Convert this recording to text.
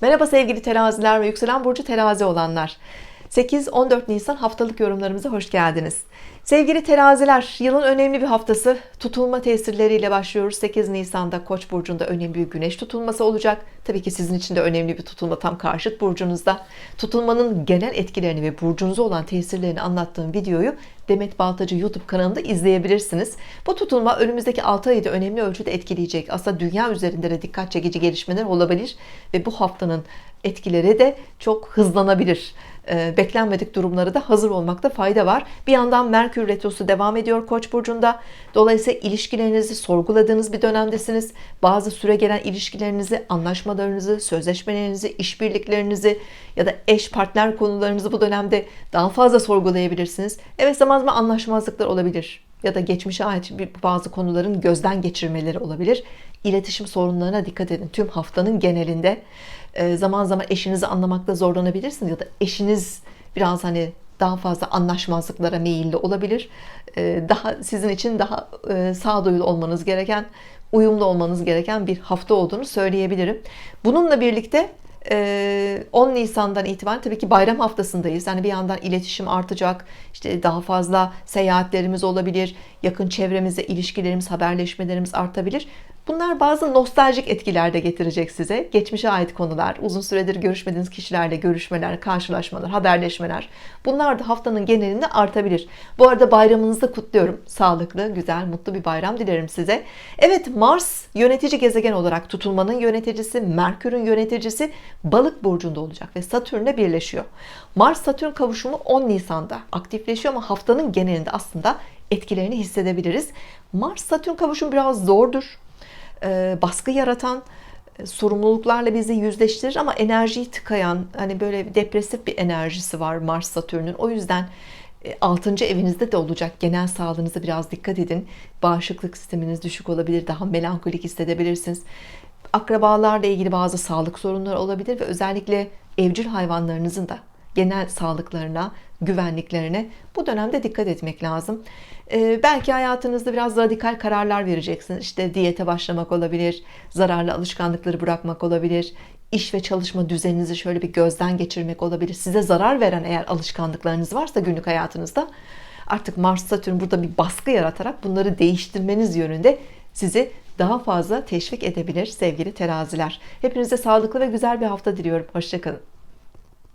Merhaba sevgili teraziler ve yükselen burcu terazi olanlar. 8-14 Nisan haftalık yorumlarımıza hoş geldiniz. Sevgili teraziler, yılın önemli bir haftası tutulma tesirleriyle başlıyoruz. 8 Nisan'da Koç burcunda önemli bir güneş tutulması olacak. Tabii ki sizin için de önemli bir tutulma tam karşıt burcunuzda. Tutulmanın genel etkilerini ve burcunuza olan tesirlerini anlattığım videoyu Demet Baltacı YouTube kanalında izleyebilirsiniz. Bu tutulma önümüzdeki 6 ayı da önemli ölçüde etkileyecek. Aslında dünya üzerinde de dikkat çekici gelişmeler olabilir ve bu haftanın etkileri de çok hızlanabilir. Ee, beklenmedik durumları da hazır olmakta fayda var. Bir yandan Merkür Retrosu devam ediyor Koç burcunda. Dolayısıyla ilişkilerinizi sorguladığınız bir dönemdesiniz. Bazı süre gelen ilişkilerinizi, anlaşmalarınızı, sözleşmelerinizi, işbirliklerinizi ya da eş partner konularınızı bu dönemde daha fazla sorgulayabilirsiniz. Evet zaman zaman anlaşmazlıklar olabilir ya da geçmişe ait bazı konuların gözden geçirmeleri olabilir. İletişim sorunlarına dikkat edin. Tüm haftanın genelinde e, zaman zaman eşinizi anlamakta zorlanabilirsiniz ya da eşiniz biraz hani daha fazla anlaşmazlıklara meyilli olabilir. E, Daha sizin için daha e, sağduyulu olmanız gereken, uyumlu olmanız gereken bir hafta olduğunu söyleyebilirim. Bununla birlikte 10 Nisan'dan itibaren tabii ki bayram haftasındayız. Yani bir yandan iletişim artacak, işte daha fazla seyahatlerimiz olabilir, yakın çevremizde ilişkilerimiz, haberleşmelerimiz artabilir. Bunlar bazı nostaljik etkiler de getirecek size. Geçmişe ait konular, uzun süredir görüşmediğiniz kişilerle görüşmeler, karşılaşmalar, haberleşmeler. Bunlar da haftanın genelinde artabilir. Bu arada bayramınızı kutluyorum. Sağlıklı, güzel, mutlu bir bayram dilerim size. Evet Mars yönetici gezegen olarak tutulmanın yöneticisi, Merkür'ün yöneticisi balık burcunda olacak ve Satürn'le birleşiyor. Mars-Satürn kavuşumu 10 Nisan'da aktifleşiyor ama haftanın genelinde aslında etkilerini hissedebiliriz. Mars-Satürn kavuşumu biraz zordur baskı yaratan e, sorumluluklarla bizi yüzleştirir ama enerjiyi tıkayan hani böyle depresif bir enerjisi var Mars Satürn'ün. O yüzden 6. evinizde de olacak. Genel sağlığınıza biraz dikkat edin. Bağışıklık sisteminiz düşük olabilir daha melankolik hissedebilirsiniz. Akrabalarla ilgili bazı sağlık sorunları olabilir ve özellikle evcil hayvanlarınızın da genel sağlıklarına, güvenliklerine bu dönemde dikkat etmek lazım. Ee, belki hayatınızda biraz radikal kararlar vereceksiniz. İşte diyete başlamak olabilir, zararlı alışkanlıkları bırakmak olabilir, iş ve çalışma düzeninizi şöyle bir gözden geçirmek olabilir. Size zarar veren eğer alışkanlıklarınız varsa günlük hayatınızda artık Mars Satürn burada bir baskı yaratarak bunları değiştirmeniz yönünde sizi daha fazla teşvik edebilir sevgili teraziler. Hepinize sağlıklı ve güzel bir hafta diliyorum. Hoşçakalın.